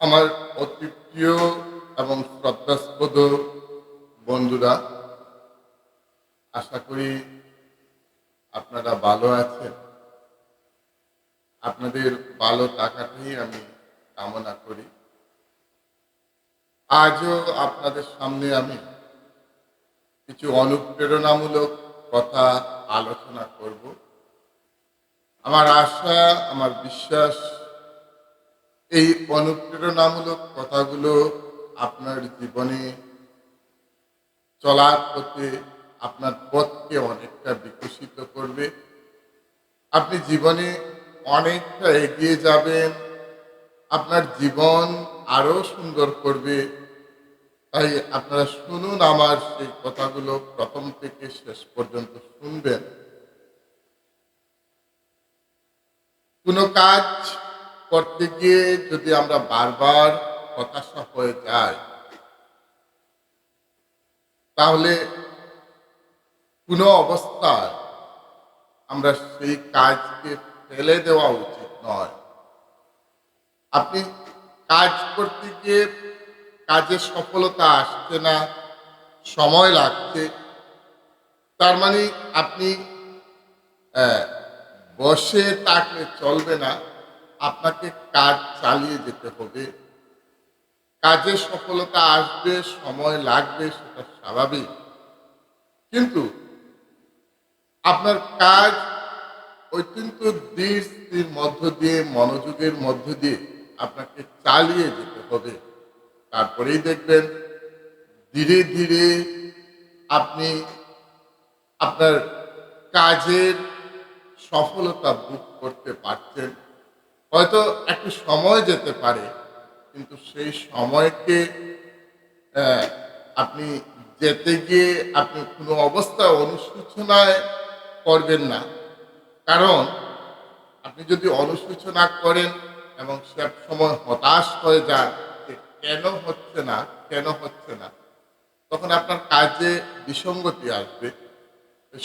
আমার অতি প্রিয় এবং শ্রদ্ধাস্পদ বন্ধুরা, আশা করি আপনারা ভালো আছেন। আপনাদের ভালো থাকাটাই আমি কামনা করি। আজও আপনাদের সামনে আমি কিছু অনুপ্রেরণামূলক কথা আলোচনা করব। আমার আশা, আমার বিশ্বাস এই অনুপ্রেরণামূলক কথাগুলো আপনার জীবনে চলার পথে আপনার পথকে অনেকটা বিকশিত করবে। আপনি জীবনে অনেকটা এগিয়ে যাবেন, আপনার জীবন আরও সুন্দর করবে। তাই আপনারা শুনুন আমার সেই কথাগুলো প্রথম থেকে শেষ পর্যন্ত শুনবেন। কোনো কাজ করতে গিয়ে যদি আমরা বারবার হতাশা হয়ে যাই, তাহলে কোনো অবস্থায় আমরা সেই কাজকে ফেলে দেওয়া উচিত নয়। আপনি কাজ করতে গিয়ে কাজে সফলতা আসছে না, সময় লাগছে, তার মানে আপনি বসে থাকলে চলবে না। আপনাকে কাজ চালিয়ে যেতে হবে। কাজে সফলতা আসবে, সময় লাগবে, সেটা স্বাভাবিক। কিন্তু আপনার কাজ অত্যন্ত দৃষ্টির মধ্য দিয়ে, মনোযোগের মধ্য দিয়ে আপনাকে চালিয়ে যেতে হবে। তারপরেই দেখবেন ধীরে ধীরে আপনি আপনার কাজের সফলতা বুক করতে পারছেন। হয়তো একটু সময় যেতে পারে, কিন্তু সেই সময়কে আপনি যেতে গিয়ে আপনি কোনো অবস্থায় অনুশোচনায় করবেন না। কারণ আপনি যদি অনুশোচনা করেন এবং সে সময় হতাশ হয়ে যান যে কেন হচ্ছে না, কেন হচ্ছে না, তখন আপনার কাজে বিসঙ্গতি আসবে।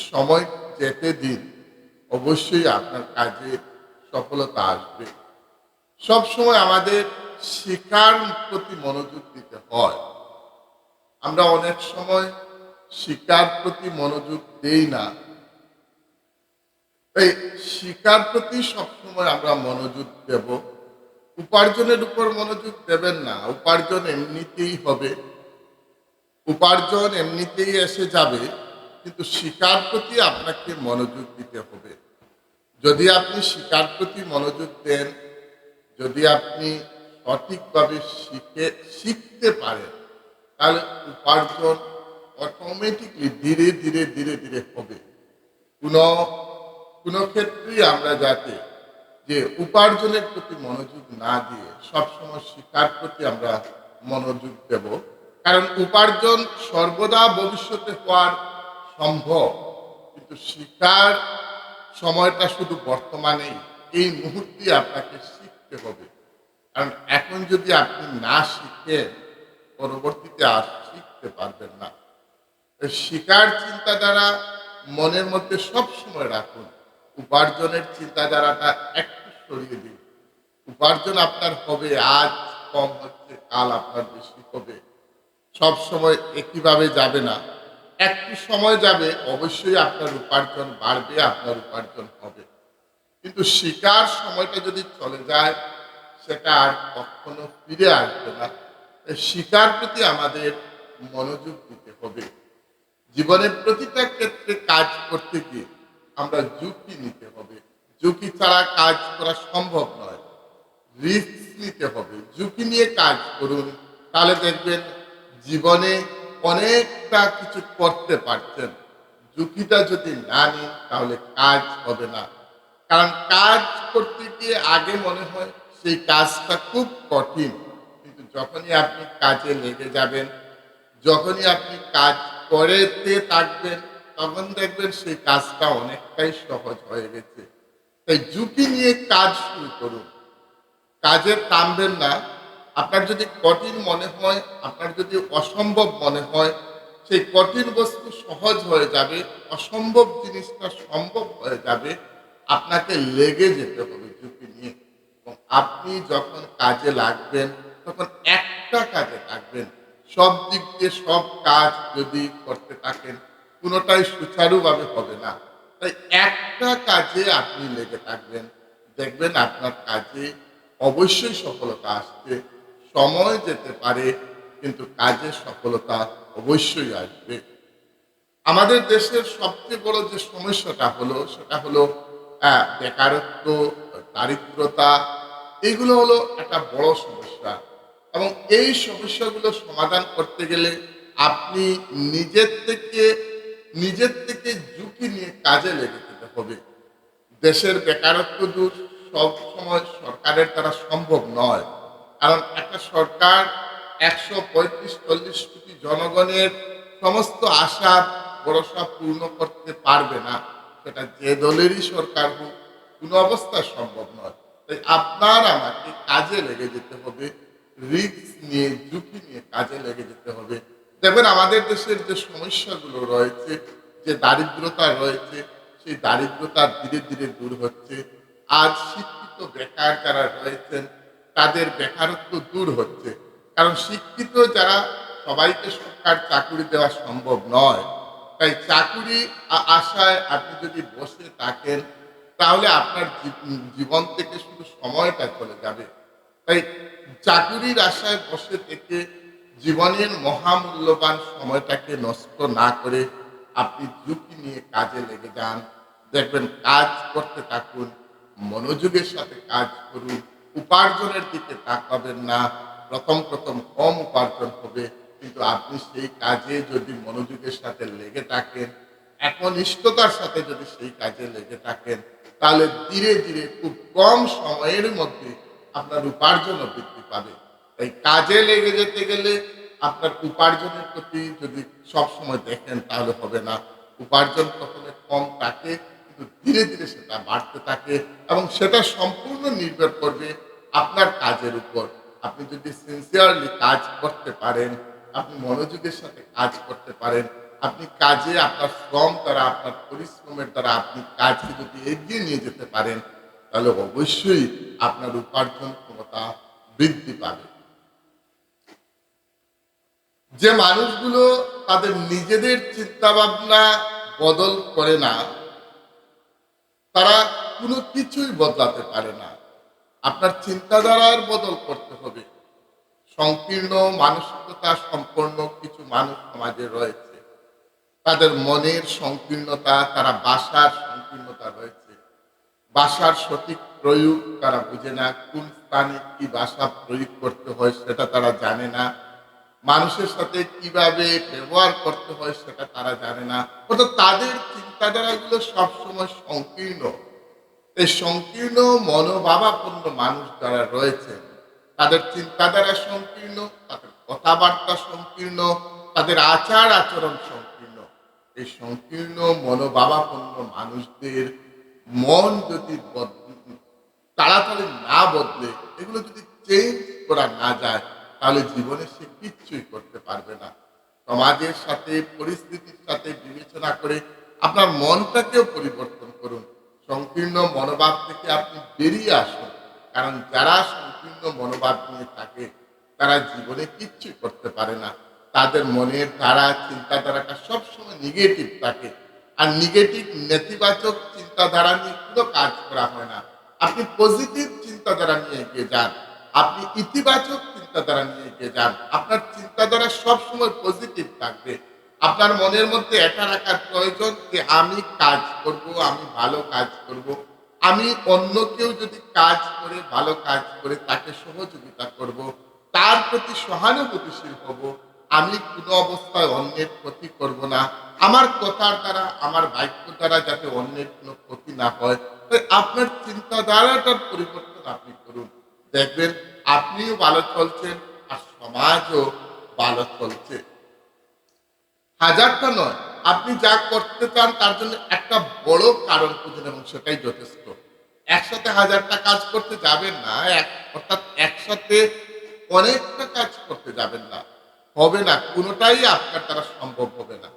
সময় যেতে দিন। অবশ্যই আপনার কাজে সফলতা আসবে। সব সময় আমাদের শিকার প্রতি মনোযোগ দিতে হয়। আমরা অনেক সময় শিকার প্রতি মনোযোগ দেই না। এই শিকার প্রতি সবসময় আমরা মনোযোগ দেব। উপার্জনের উপর মনোযোগ দেবেন না। উপার্জন এমনিতেই হবে। উপার্জন এমনিতেই এসে যাবে, কিন্তু শিকার প্রতি আপনাকে মনোযোগ দিতে হবে। যদি আপনি শিকার প্রতি মনোযোগ দেন, যদি আপনি সঠিকভাবে শিখে, শিখতে পারেন, তাহলে উপার্জন অটোমেটিকলি ধীরে ধীরে ধীরে ধীরে হবে। কোনো কোনো ক্ষেত্রেই আমরা যাতে যে উপার্জনের প্রতি মনোযোগ না দিয়ে সবসময় শিকার প্রতি আমরা মনোযোগ দেব, কারণ উপার্জন সর্বদা ভবিষ্যতে হওয়ার সম্ভব। কিন্তু শিকার সময়টা শুধু বর্তমানেই, এই মুহূর্তে আপনাকে শিখতে হবে। কারণ এখন যদি আপনি না শিখেন, পরবর্তীতে আর শিখতে পারবেন না। শিকার চিন্তাধারা মনের মধ্যে সব সময় রাখুন। উপার্জনের চিন্তাধারাটা একটু সরিয়ে দিন। উপার্জন আপনার হবে, আজ কম হচ্ছে, কাল আপনার বেশি হবে। সব সময় একইভাবে যাবে না। একটু সময় যাবে, অবশ্যই আপনার উপার্জন বাড়বে, আপনার উপার্জন হবে। কিন্তু শিকার সময়টা যদি চলে যায়, সেটা আর কখনো ফিরে আসবে না। শিকার প্রতি আমাদের মনোযোগ দিতে হবে। জীবনের প্রতিটা ক্ষেত্রে কাজ করতে গিয়ে আমরা ঝুঁকি নিতে হবে। ঝুঁকি ছাড়া কাজ করা সম্ভব নয়। রিস্ক নিতে হবে। ঝুঁকি নিয়ে কাজ করুন। তাহলে দেখবেন জীবনে অনেকটা কিছু করতে পারছেন ঝুঁকিটা যদি না নিন, তাহলে কাজ হবে না। কারণ কাজ করতে গিয়ে আগে মনে হয় সেই কাজটা খুব কঠিন। কিন্তু যখনই আপনি কাজে লেগে যাবেন, যখনই আপনি কাজ করেতে থাকবেন, তখন দেখবেন সেই কাজটা অনেকটাই সহজ হয়ে গেছে। তাই ঝুঁকি নিয়ে কাজ শুরু করুন। কাজে থামবেন না আপনার যদি কঠিন মনে হয়, আপনার যদি অসম্ভব মনে হয়, সেই কঠিন বস্তু সহজ হয়ে যাবে, অসম্ভব জিনিসটা সম্ভব হয়ে যাবে, আপনাকে লেগে যেতে হবে ঝুঁকি নিয়ে। এবং আপনি যখন কাজে লাগবেন, তখন একটা কাজে থাকবেন সব দিক দিয়ে সব কাজ যদি করতে থাকেন, কোনোটাই সুচারুভাবে হবে না। তাই একটা কাজে আপনি লেগে থাকবেন। দেখবেন আপনার কাজে অবশ্যই সফলতা আসবে সময় যেতে পারে, কিন্তু কাজে সফলতা অবশ্যই আসবে। আমাদের দেশের সবচেয়ে বড় যে সমস্যাটা হলো, সেটা হলো বেকারত্ব, দারিদ্রতা, এগুলো হলো একটা বড় সমস্যা। এবং এই সমস্যাগুলো সমাধান করতে গেলে আপনি নিজের থেকে নিজের থেকে ঝুঁকি নিয়ে কাজে লেগে যেতে হবে। দেশের বেকারত্ব দূর সব সময় সরকারের দ্বারা সম্ভব নয়। কারণ একটা সরকার একশো পঁয়ত্রিশ, চল্লিশ কোটি জনগণের সমস্ত আশা, ভরসা পূর্ণ করতে পারবে না। সেটা যে দলেরই সরকার হোক, কোনো অবস্থা সম্ভব নয়। তাই আপনার আমাকে কাজে লেগে যেতে হবে, রিস্ক নিয়ে, ঝুঁকি নিয়ে কাজে লেগে যেতে হবে। দেখবেন আমাদের দেশের যে সমস্যাগুলো রয়েছে, যে দারিদ্রতা রয়েছে, সেই দারিদ্রতা ধীরে ধীরে দূর হচ্ছে। আজ শিক্ষিত বেকার যারা রয়েছেন তাদের বেকারত্ব দূর হচ্ছে। কারণ শিক্ষিত যারা, সবাইকে সরকার চাকুরি দেওয়া সম্ভব নয়। তাই চাকুরি আশায় আপনি যদি বসে থাকেন, তাহলে আপনার জীবন থেকে শুধু সময়টা চলে যাবে। তাই চাকুরির আশায় বসে থেকে জীবনের মহামূল্যবান সময়টাকে নষ্ট না করে আপনি ঝুঁকি নিয়ে কাজে লেগে যান। দেখবেন কাজ করতে থাকুন, মনোযোগের সাথে কাজ করুন উপার্জনের দিকে তাকাবেন না। প্রথম প্রথম কম উপার্জন হবে, কিন্তু আপনি সেই কাজে যদি মনোযোগের সাথে লেগে থাকেন, একনিষ্ঠতার সাথে যদি সেই কাজে লেগে থাকেন, তাহলে ধীরে ধীরে খুব কম সময়ের মধ্যে আপনার উপার্জনও বৃদ্ধি পাবে। তাই কাজে লেগে যেতে গেলে আপনার উপার্জনের প্রতি যদি সবসময় দেখেন, তাহলে হবে না। উপার্জন প্রথমে কম থাকে কিন্তু ধীরে ধীরে সেটা বাড়তে থাকে এবং সেটা সম্পূর্ণ নির্ভর করবে আপনার কাজের উপর। আপনি যদি সিনসিয়ারলি কাজ করতে পারেন, আপনি মনোযোগের সাথে কাজ করতে পারেন, আপনি কাজে আপনার শ্রম দ্বারা, আপনার পরিশ্রমের দ্বারা আপনি কাজকে যদি এগিয়ে নিয়ে যেতে পারেন, তাহলে অবশ্যই আপনার উপার্জন ক্ষমতা বৃদ্ধি পাবে। যে মানুষগুলো তাদের নিজেদের চিন্তা ভাবনা বদল করে না তারা কোনো কিছুই বদলাতে পারে না। আপনার চিন্তাধারার বদল করতে হবে। সংকীর্ণ মানসিকতা সম্পন্ন কিছু মানুষ সমাজে রয়েছে। তাদের মনের সংকীর্ণতা, তারা বাসার সংকীর্ণতা রয়েছে। বাসার সঠিক প্রয়োগ তারা বুঝে না, কোন স্থানে কি বাসা প্রয়োগ করতে হয় সেটা তারা জানে না। মানুষের সাথে কীভাবে ব্যবহার করতে হয় সেটা তারা জানে না। অর্থাৎ তাদের চিন্তাধারাগুলো সবসময় সংকীর্ণ। এই সংকীর্ণ মনোভাবাপন্ন মানুষ যারা রয়েছেন, তাদের চিন্তাধারা সংকীর্ণ, তাদের কথাবার্তা সংকীর্ণ, তাদের আচার আচরণ সংকীর্ণ। এই সংকীর্ণ মনোভাবাপন্ন মানুষদের মন যদি তাড়াতাড়ি না বদলে, এগুলো যদি চেঞ্জ করা না যায়, তাহলে জীবনে সে কিচ্ছুই করতে পারবে না। সমাজের সাথে, পরিস্থিতির সাথে বিবেচনা করে আপনার মনটাকেও পরিবর্তন করুন। সংকীর্ণ মনোভাব থেকে আপনি বেরিয়ে আসুন। কারণ যারা সংকীর্ণ মনোভাব নিয়ে থাকে, তারা জীবনে কিচ্ছুই করতে পারে না। তাদের মনের ধারা, চিন্তাধারাটা সবসময় নেগেটিভ থাকে। আর নেগেটিভ নেতিবাচক চিন্তাধারা নিয়ে কোনো কাজ করা হয় না। আপনি পজিটিভ চিন্তাধারা নিয়ে এগিয়ে যান। আপনি ইতিবাচক চিন্তাধারা নিয়ে এগিয়ে যান, আপনার চিন্তাধারা সবসময় পজিটিভ থাকবে। আপনার মনের মধ্যে এটা রাখার প্রয়োজন যে আমি কাজ করব, আমি ভালো কাজ করব। আমি অন্য কেউ যদি কাজ করে, ভালো কাজ করে, তাকে সহযোগিতা করব। তার প্রতি সহানুভূতিশীল হব। আমি কোনো অবস্থায় অন্যের ক্ষতি করব না। আমার কথার দ্বারা, আমার বাক্য দ্বারা যাতে অন্যের কোনো ক্ষতি না হয়। তাই আপনার চিন্তাধারাটার পরিবর্তন আপনি করুন। দেখবেন আপনিও ভালো চলছেন আর সমাজও ভালো চলছে। হাজারটা নয়, আপনি যা করতে চান তার জন্য একটা বড় কারণ খুঁজুন এবং সেটাই যথেষ্ট। একসাথে হাজারটা কাজ করতে যাবেন না অর্থাৎ একসাথে অনেকটা কাজ করতে যাবেন না। হবে না, কোনোটাই আপনার দ্বারা সম্ভব হবে না।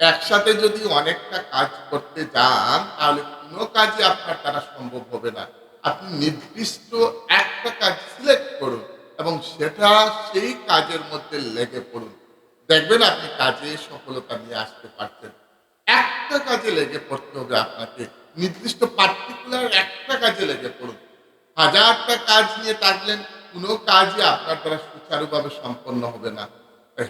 একসাথে যদি অনেকটা কাজ করতে যান, তাহলে কোনো কাজই আপনার দ্বারা সম্ভব হবে না। আপনি নির্দিষ্ট একটা কাজ সিলেক্ট করুন এবং সেটা সেই কাজের মধ্যে লেগে পড়ুন। দেখবেন আপনি কাজে সফলতা নিয়ে আসতে পারছেন। একটা কাজে লেগে পড়তে হবে আপনাকে। নির্দিষ্ট পার্টিকুলার একটা কাজে লেগে পড়ুন। হাজারটা কাজ নিয়ে থাকলেন, কোনো কাজই আপনার দ্বারা সুচারুভাবে সম্পন্ন হবে না।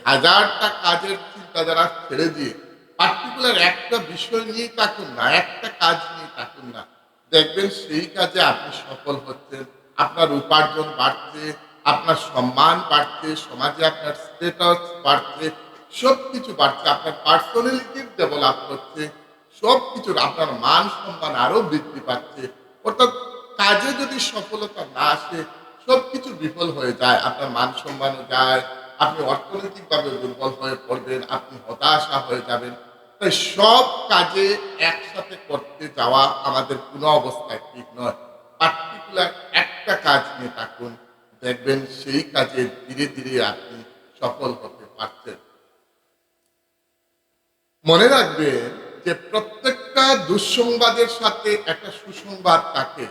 হাজারটা কাজের চিন্তাধারা ছেড়ে দিয়ে পার্টিকুলার একটা বিষয় নিয়ে থাকুন না, একটা কাজ নিয়ে থাকুন না। দেখবেন সেই কাজে আপনি সফল হচ্ছেন। আপনার উপার্জন বাড়ছে, আপনার সম্মান বাড়ছে, সমাজে আপনার স্টেটাস বাড়ছে সব কিছু বাড়ছে, আপনার পার্সোনালিটির ডেভেলপ হচ্ছে সব কিছুর আপনার মান সম্মান আরও বৃদ্ধি পাচ্ছে। অর্থাৎ কাজে যদি সফলতা না আসে সব কিছু বিফল হয়ে যায়, আপনার মান সম্মানও যায়, আপনি অর্থনৈতিকভাবে দুর্বল হয়ে পড়বেন, আপনি হতাশা হয়ে যাবেন। সব কাজে একসাথে করতে যাওয়া আমাদের কোনো অবস্থায় ঠিক নয়। পার্টিকুলার একটা কাজ নিয়ে থাকুন, দেখবেন সেই কাজে ধীরে ধীরে আপনি সফল হতে পারছেন। মনে রাখবেন যে প্রত্যেকটা দুঃসংবাদের সাথে একটা সুসংবাদ থাকে।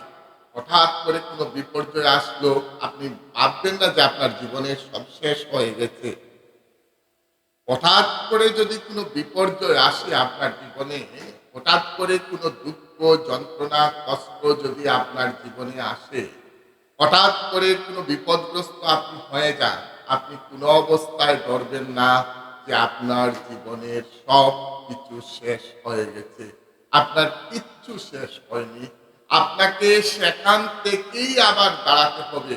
হঠাৎ করে কোনো বিপর্যয় আসলো, আপনি ভাববেন না যে আপনার জীবনে সব শেষ হয়ে গেছে। হঠাৎ করে যদি কোনো বিপর্যয় আসে আপনার জীবনে, হঠাৎ করে কোনো দুঃখ, যন্ত্রণা, কষ্ট যদি আপনার জীবনে আসে, হঠাৎ করে কোনো বিপদগ্রস্ত আপনি হয়ে যান, আপনি কোনো অবস্থায় ডরবেন না যে আপনার জীবনের সব কিছু শেষ হয়ে গেছে। আপনার কিচ্ছু শেষ হয়নি। আপনাকে সেখান থেকেই আবার দাঁড়াতে হবে।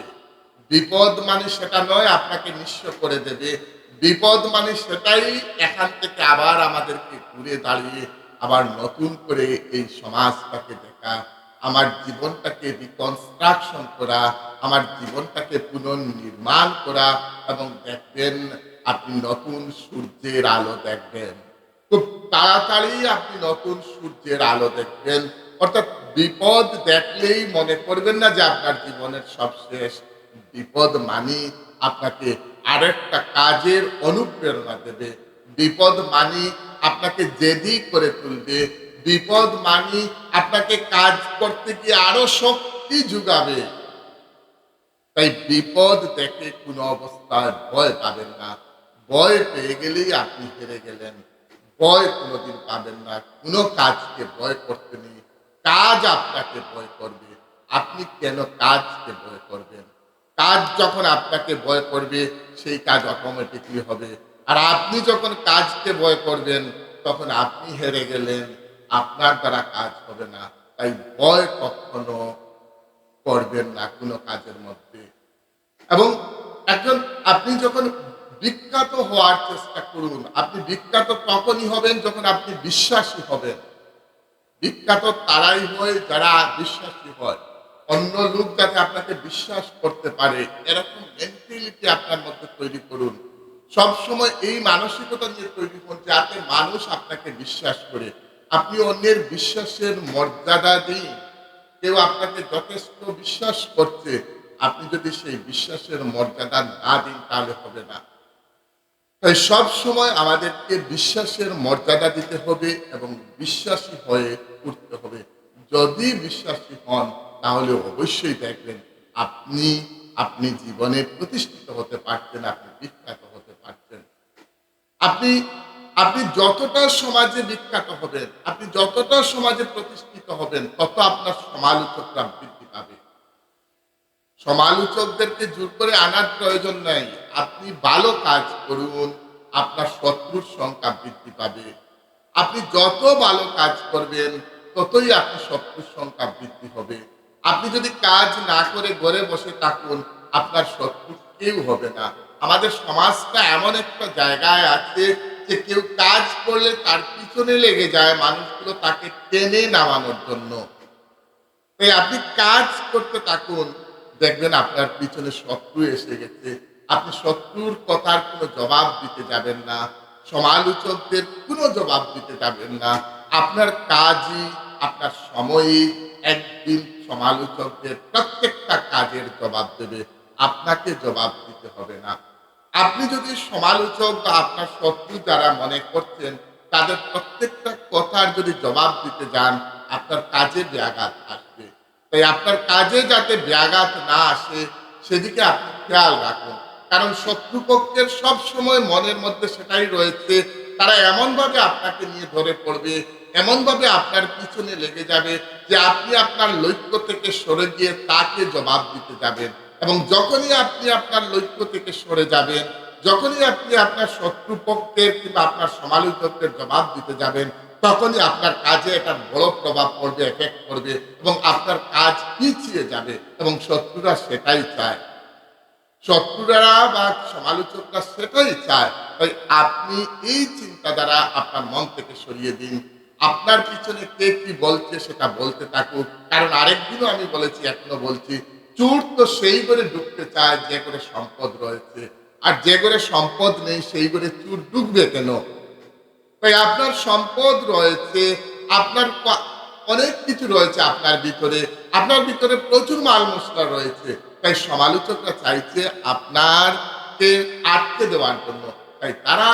বিপদ মানে সেটা নয়, আপনাকে নিঃস্ব করে দেবে। বিপদ মানে সেটাই এখান থেকে আবার আমাদেরকে ঘুরে দাঁড়িয়ে আবার নতুন করে এই সমাজটাকে দেখা, আমার জীবনটাকে রিকনস্ট্রাকশন করা, আমার জীবনটাকে পুনর্নির্মাণ করা এবং দেখবেন আপনি নতুন সূর্যের আলো দেখবেন। খুব তাড়াতাড়ি আপনি নতুন সূর্যের আলো দেখবেন। অর্থাৎ বিপদ দেখলেই মনে করবেন না যে আপনার জীবনের সব শেষ বিপদ মানি আপনাকে আরেকটা কাজের অনুপ্রেরণা দেবে। বিপদ মানি আপনাকে জেদি করে তুলবে। বিপদ মানি আপনাকে কাজ করতে গিয়ে আরও শক্তি যোগাবে। তাই বিপদ দেখে কোনো অবস্থায় ভয় পাবেন না। ভয় পেয়ে গেলেই আপনি হেরে গেলেন। ভয় কোনোদিন পাবেন না। কোনো কাজকে ভয় করতে নেই। কাজ আপনাকে ভয় করবে। আপনি কেন কাজকে ভয় করবেন? কাজ যখন আপনাকে ভয় করবে, সেই কাজ অটোমেটিকলি হবে। আর আপনি যখন কাজকে ভয় করবেন, তখন আপনি হেরে গেলেন। আপনার দ্বারা কাজ হবে না। তাই ভয় কখনো করবেন না কোনো কাজের মধ্যে। এবং একজন, আপনি যখন বিখ্যাত হওয়ার চেষ্টা করুন, আপনি বিখ্যাত তখনই হবেন যখন আপনি বিশ্বাসী হবেন। বিখ্যাত তারাই হয় যারা বিশ্বাসী হয়। অন্য লোক যাতে আপনাকে বিশ্বাস করতে পারে, এরকম মেন্টালিটি আপনার মধ্যে তৈরি করুন। সব সময় এই মানসিকতা নিয়ে তৈরি করুন যাতে মানুষ আপনাকে বিশ্বাস করে। আপনি অন্যের বিশ্বাসের মর্যাদা দিন। কেউ আপনাকে যথেষ্ট বিশ্বাস করছে, আপনি যদি সেই বিশ্বাসের মর্যাদা না দিন, তাহলে হবে না। তাই সব সময় আমাদেরকে বিশ্বাসের মর্যাদা দিতে হবে এবং বিশ্বাসী হয়ে উঠতে হবে। যদি বিশ্বাসী হন তাহলে অবশ্যই দেখবেন আপনি আপনি জীবনে প্রতিষ্ঠিত হতে পারছেন, আপনি বিখ্যাত হতে পারছেন। আপনি আপনি যতটা সমাজে বিখ্যাত হবেন, আপনি যতটা সমাজে প্রতিষ্ঠিত হবেন, তত আপনার সমালোচকরা বৃদ্ধি পাবে। সমালোচকদেরকে জোর করে আনার প্রয়োজন নাই। আপনি ভালো কাজ করুন, আপনার শত্রুর সংখ্যা বৃদ্ধি পাবে। আপনি যত ভালো কাজ করবেন, ততই আপনার শত্রুর সংখ্যা বৃদ্ধি হবে। আপনি যদি কাজ না করে ঘরে বসে থাকুন, আপনার শত্রু কেউ হবে না। আমাদের সমাজটা এমন একটা জায়গায় আছে যে কেউ কাজ করলে তার পিছনে লেগে যায় মানুষগুলো তাকে টেনে নামানোর জন্য। তাই আপনি কাজ করতে থাকুন, দেখবেন আপনার পিছনে শত্রু এসে গেছে। আপনি শত্রুর কথার কোনো জবাব দিতে যাবেন না, সমালোচকদের কোনো জবাব দিতে যাবেন না। আপনার কাজই, আপনার সময়ই একদিন সমালোচকদের প্রত্যেকটা কাজের জবাব দেবে। আপনাকে জবাব দিতে হবে না। আপনি যদি সমালোচক বা আপনার শত্রু যারা মনে করছেন, তাদের প্রত্যেকটা কথার যদি জবাব দিতে যান, আপনার কাজে ব্যাঘাত আসবে। তাই আপনার কাজে যাতে ব্যাঘাত না আসে, সেদিকে আপনি খেয়াল রাখুন। কারণ শত্রুপক্ষের সময় মনের মধ্যে সেটাই রয়েছে। তারা এমনভাবে আপনাকে নিয়ে ধরে পড়বে এমনভাবে আপনার পিছনে লেগে যাবে যে আপনি আপনার লক্ষ্য থেকে সরে গিয়ে তাকে জবাব দিতে যাবেন। এবং যখনই আপনি আপনার লক্ষ্য থেকে সরে যাবেন, যখনই আপনি আপনার শত্রুপক্ষের কিংবা আপনার সমালোচকদের জবাব দিতে যাবেন, তখনই আপনার কাজে একটা বড় প্রভাব পড়বে এফেক্ট করবে এবং আপনার কাজ পিছিয়ে যাবে এবং শত্রুরা সেটাই চায়। শত্রুরা বা সমালোচকরা সেটাই চায়। তাই আপনি এই চিন্তাধারা আপনার মন থেকে সরিয়ে দিন। আপনার পিছনে কে কি বলছে সেটা বলতে থাকুক। কারণ আরেকদিনও আমি বলেছি, এখনও বলছি। চুর তো সেই করে ঢুকতে চায় যে করে সম্পদ রয়েছে। আর যে করে সম্পদ নেই, সেই করে চুর ঢুকবে কেন? তাই আপনার সম্পদ রয়েছে, আপনার অনেক কিছু রয়েছে আপনার ভিতরে। আপনার ভিতরে প্রচুর মাল মশলা রয়েছে। তাই সমালোচকরা চাইছে আপনারকে আটকে দেওয়ার জন্য। তাই তারা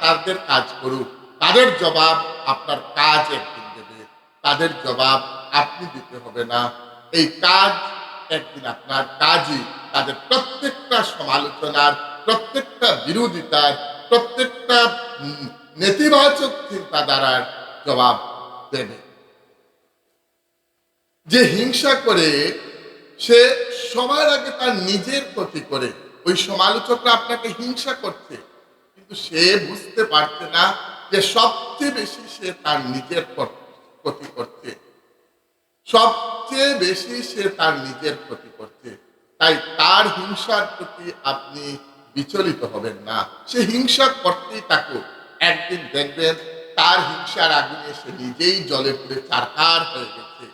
তাদের কাজ করুক। তাদের জবাব আপনার কাজ একদিন দেবে। তাদের জবাব আপনি দিতে হবে না। এই কাজ একদিন আপনার কাজই। তাদের প্রত্যেকটা সমালোচনার, প্রত্যেকটা বিরোধিতার, প্রত্যেকটা নেতিবাচক চিন্তাধারার জবাব দেবে। যে হিংসা করে সে সবার আগে তার নিজের ক্ষতি করে, ওই সমালোচকরা আপনাকে হিংসা করছে, কিন্তু সে বুঝতে পারছে না যে সবচেয়ে বেশি সে তার নিজের ক্ষতি করছে। সবচেয়ে বেশি সে তার নিজের ক্ষতি করছে। তাই তার হিংসার প্রতি আপনি বিচলিত হবেন না। সে হিংসা করতেই থাকুক। একদিন দেখবেন তার হিংসার আগুনে সে নিজেই জলে পুড়ে চারকার হয়ে গেছে।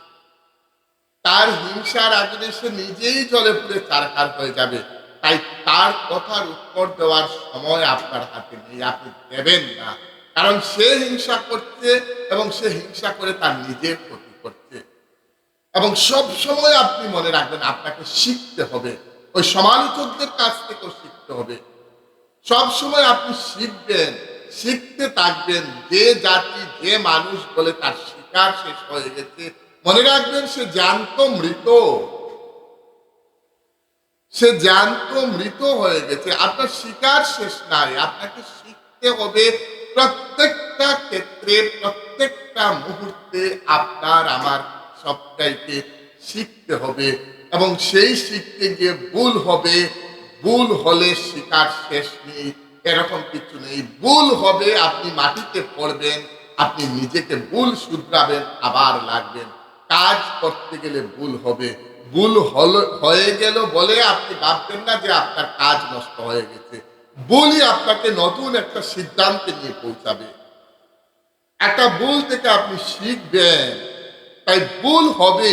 তার হিংসার আগুনে সে নিজেই জলে পুড়ে চারকার হয়ে যাবে। তাই তার কথার উত্তর দেওয়ার সময় আপনার হাতে নেই। আপনি দেবেন না। কারণ সে হিংসা করছে এবং সে হিংসা করে তার নিজের ক্ষতি করছে। এবং সব সময় আপনি মনে রাখবেন, আপনাকে শিখতে হবে। ওই সমালোচকদের কাছ থেকেও শিখতে হবে। সব সময় আপনি শিখবেন, শিখতে থাকবেন যে জাতি, যে মানুষ বলে তার শিকার শেষ হয়ে গেছে। মনে রাখবেন, সে জ্যান্ত মৃত। সে জ্যান্ত মৃত হয়ে গেছে। আপনার শিকার শেষ নাই। আপনাকে শিখতে হবে প্রত্যেকটা ক্ষেত্রে প্রত্যেকটা মুহূর্তে আপনার আমার সবটাইকে শিখতে হবে এবং সেই শিখতে গিয়ে ভুল হবে, ভুল হলে শিকার শেষ নেই, এরকম কিছু নেই। ভুল হবে, আপনি মাটিতে পড়বেন, আপনি নিজেকে ভুল শুধরাবেন, আবার লাগবেন। কাজ করতে গেলে ভুল হবে। ভুল হলো, হয়ে গেল বলে আপনি ভাববেন না যে আপনার কাজ নষ্ট হয়ে গেছে। ভুলই আপনাকে নতুন একটা সিদ্ধান্তে নিয়ে পৌঁছাবে। একটা ভুল থেকে আপনি শিখবেন। তাই ভুল হবে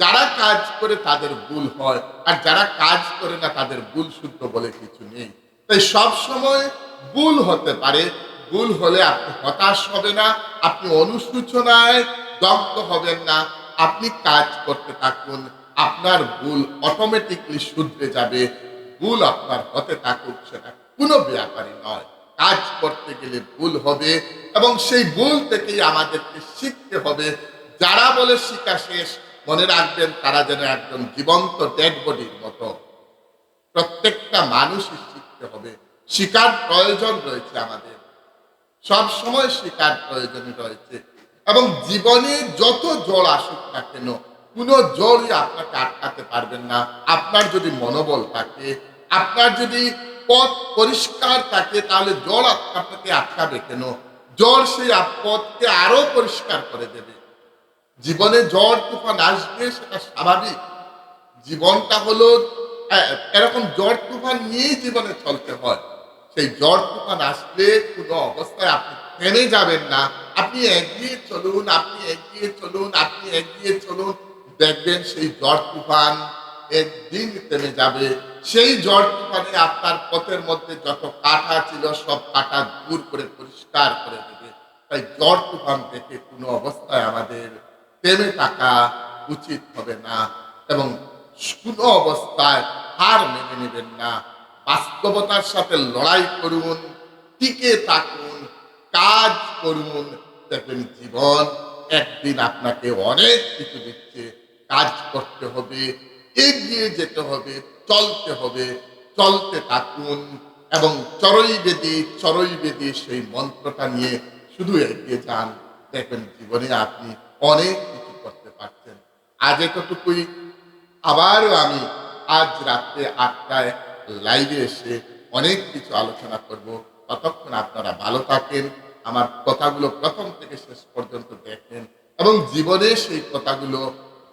যারা কাজ করে তাদের ভুল হয়, আর যারা কাজ করে না তাদের ভুল শুদ্ধ বলে কিছু নেই। তাই সব সময় ভুল হতে পারে। ভুল হলে আপনি হতাশ হবে না, আপনি অনুশোচনায় দগ্ধ হবেন না, আপনি কাজ করতে থাকুন, আপনার ভুল অটোমেটিকলি শুধরে যাবে, ভুল আপনার হতে থাকুক, সেটা কোনো ব্যাপারই নয়। কাজ করতে গেলে ভুল হবে এবং সেই ভুল থেকেই আমাদেরকে শিখতে হবে। যারা বলে শিক্ষা শেষ, মনে রাখবেন তারা যেন একদম জীবন্ত ডেড বডির মতো। প্রত্যেকটা মানুষই শিখতে হবে। শিকার প্রয়োজন রয়েছে আমাদের। সব সময় শিকার প্রয়োজনই রয়েছে। এবং জীবনে যত জল আসুক না কেন, কোনো জলই আপনাকে আটকাতে পারবেন না। আপনার যদি মনোবল থাকে, আপনার যদি পথ পরিষ্কার থাকে, তাহলে জল আপ- আপনাকে আটকাবে কেন? জল সেই পথকে আরও পরিষ্কার করে দেবে। জীবনে ঝড় তুফান আসবে, সেটা স্বাভাবিক। জীবনটা হলো এরকম ঝড় তুফান নিয়েই জীবনে চলতে হয়। সেই ঝড় তুফান আসলে কোনো অবস্থায় আপনি থেমে যাবেন না। আপনি এগিয়ে চলুন, আপনি এগিয়ে চলুন, আপনি এগিয়ে চলুন। দেখবেন সেই ঝড় তুফান একদিন থেমে যাবে। সেই তুফানে আপনার পথের মধ্যে যত কাটা ছিল, সব কাটা দূর করে পরিষ্কার করে দেবে। তাই ঝড় তুফান দেখে কোনো অবস্থায় আমাদের থেমে থাকা উচিত হবে না এবং কোনো অবস্থায় হার মেনে নেবেন না। বাস্তবতার সাথে লড়াই করুন, টিকে থাকুন, কাজ করুন। দেখবেন জীবন একদিন আপনাকে অনেক কিছু দিচ্ছে। কাজ করতে হবে এগিয়ে যেতে হবে, চলতে হবে, চলতে থাকুন এবং চরই বেদি চরই বেদি সেই মন্ত্রটা নিয়ে শুধু এগিয়ে যান। দেখবেন জীবনে আপনি অনেক কিছু করতে পারছেন। আজ এতটুকুই। আবারও আমি আজ রাত্রে আটটায় লাইভে এসে অনেক কিছু আলোচনা করব। ততক্ষণ আপনারা ভালো থাকেন, আমার কথাগুলো প্রথম থেকে শেষ পর্যন্ত দেখেন এবং জীবনে সেই কথাগুলো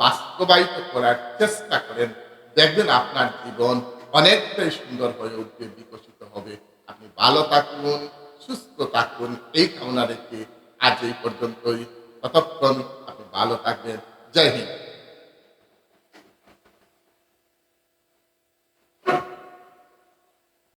বাস্তবায়িত করার চেষ্টা করেন, দেখবেন আপনার জীবন অনেকটাই সুন্দর হয়ে উঠবে, বিকশিত হবে। আপনি ভালো থাকুন, সুস্থ থাকুন, এই কামনা রেখে আজ এই পর্যন্তই। ততক্ষণ আপনি ভালো থাকবেন। জয় হিন্দ।